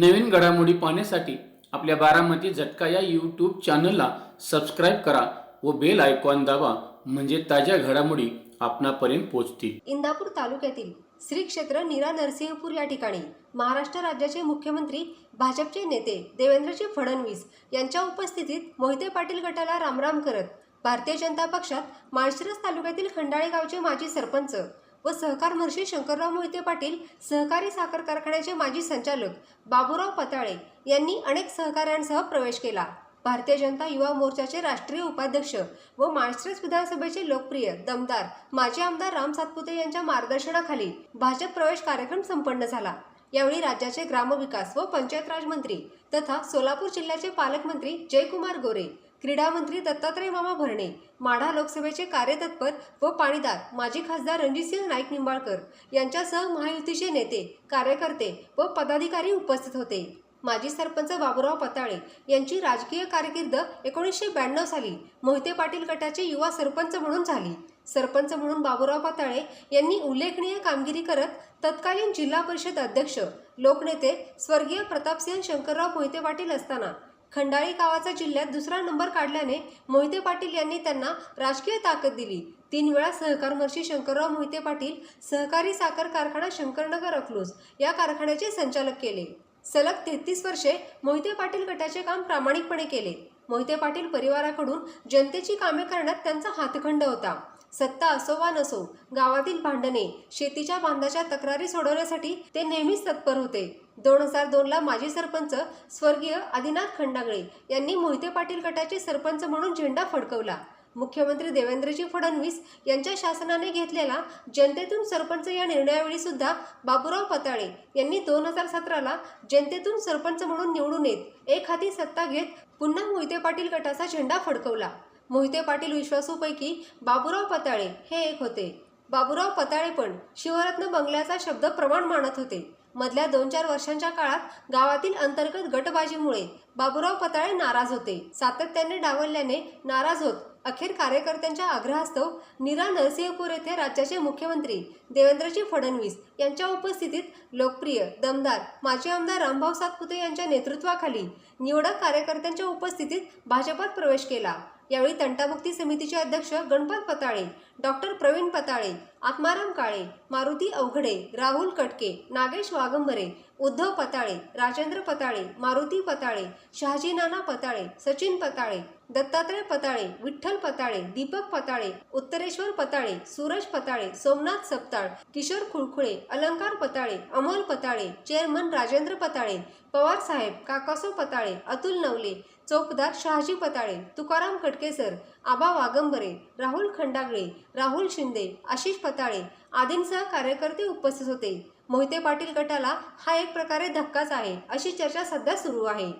नवीन घडामोडी पाहण्यासाठी आपल्या बारामती झटका या यूट्यूब चॅनलला सबस्क्राईब करा व बेल आयकॉन दाबा म्हणजे ताज्या घडामोडी आपणापर्यंत पोहोचतील. इंदापूर तालुक्यातील श्री क्षेत्र नीरा नरसिंहपूर या ठिकाणी महाराष्ट्र राज्याचे मुख्यमंत्री भाजपचे नेते देवेंद्रजी फडणवीस यांच्या उपस्थितीत मोहिते पाटील गटाला रामराम करत भारतीय जनता पक्षात माळशिरस तालुक्यातील खंडाळे गावचे माजी सरपंच व सहकार महर्षी शंकरराव मोहिते पाटील सहकारी साखर कारखान्याचे माजी संचालक बाबूराव पताळे यांनी अनेक सहकाऱ्यांसह प्रवेश केला. भारतीय जनता युवा मोर्चाचे राष्ट्रीय उपाध्यक्ष व माळशिरस विधानसभेचे लोकप्रिय दमदार माजी आमदार राम सातपुते यांच्या मार्गदर्शनाखाली भाजप प्रवेश कार्यक्रम संपन्न झाला. यावेळी राज्याचे ग्रामविकास व पंचायत राज मंत्री तथा सोलापूर जिल्ह्याचे पालकमंत्री जयकुमार गोरे क्रीडा मंत्री दत्तात्रय मामा भरणे माढा लोकसभेचे कार्यतत्पर व पाणीदार माजी खासदार रणजितसिंह नाईक निंबाळकर यांच्यासह महायुतीचे नेते कार्यकर्ते व पदाधिकारी उपस्थित होते. माजी सरपंच बाबुराव पताळे यांची राजकीय कारकीर्द एकोणीसशे ब्याण्णव साली मोहिते पाटील गटाचे युवा सरपंच म्हणून झाली. सरपंच म्हणून बाबुराव पताळे यांनी उल्लेखनीय कामगिरी करत तत्कालीन जिल्हा परिषद अध्यक्ष लोकनेते स्वर्गीय प्रतापसिंह शंकरराव मोहिते पाटील असताना खंडाळी गावाचा जिल्ह्यात दुसरा नंबर काढल्याने मोहिते पाटील यांनी त्यांना राजकीय ताकद दिली. तीन वेळा सहकार महर्षी शंकरराव मोहिते पाटील सहकारी साखर कारखाना शंकरनगर अकलूज या कारखान्याचे संचालक केले. सलग तेहतीस वर्षे मोहिते पाटील गटाचे काम प्रामाणिकपणे केले. मोहिते पाटील परिवाराकडून जनतेची कामे करण्यात त्यांचा हातखंड होता. सत्ता असो वा नसो गावातील भांडणे शेतीच्या बांधाच्या तक्रारी सोडवण्यासाठी ते नेहमीच तत्पर होते. दोन हजार दोनला माजी सरपंच स्वर्गीय आदिनाथ खंडागळे यांनी मोहिते पाटील गटाचे सरपंच म्हणून झेंडा फडकवला. मुख्यमंत्री देवेंद्रजी फडणवीस यांच्या शासनाने घेतलेला जनतेतून सरपंच या निर्णयावेळी सुद्धा बाबुराव पताळे यांनी दोन हजार सतराला जनतेतून सरपंच म्हणून निवडून येत एक हाती सत्ता घेत पुन्हा मोहिते पाटील गटाचा झेंडा फडकवला. मोहिते पाटील विश्वासूपैकी बाबुराव पताळे हे एक होते. बाबुराव पताळे पण शिवरत्न बंगल्याचा शब्द प्रमाण मानत होते. मधल्या दोन चार वर्षांच्या काळात गावातील अंतर्गत गटबाजीमुळे बाबुराव पताळे नाराज होते. सातत्याने डावलल्याने नाराज होत अखेर कार्यकर्त्यांच्या आग्रहास्तव नीरा नरसिंहपूर येथे राज्याचे मुख्यमंत्री देवेंद्रजी फडणवीस यांच्या उपस्थितीत लोकप्रिय दमदार माजी आमदार रामभाऊ सातपुते यांच्या नेतृत्वाखाली निवडक कार्यकर्त्यांच्या उपस्थितीत भाजपात प्रवेश केला. यावेळी तंटामुक्ती समितीचे अध्यक्ष गणपत पताळे डॉक्टर प्रवीण पताळे आत्माराम काळे मारुती अवघडे राहुल कटके नागेश वागंबरे उद्धव पताळे राजेंद्र पताळे मारुती पताळे शहाजी नाना पताळे सचिन पताळे दत्तात्रय पताळे विठ्ठल पताळे दीपक पताळे उत्तरेश्वर पताळे सूरज पताळे सोमनाथ सपताळ किशोर खुळखुळे अलंकार पताळे अमोल पताळे चेअरमन राजेंद्र पताळे पवार साहेब काकासो पताळे अतुल नवले चौकदार शहाजी पताळे तुकाराम कटकेसर आबा वागंबरे राहुल खंडागळे राहुल शिंदे आशिष पताळे आदींसह कार्यकर्ते उपस्थित होते. मोहिते पाटील गटाला हा एक प्रकारे धक्काच आहे अशी चर्चा सध्या सुरू आहे.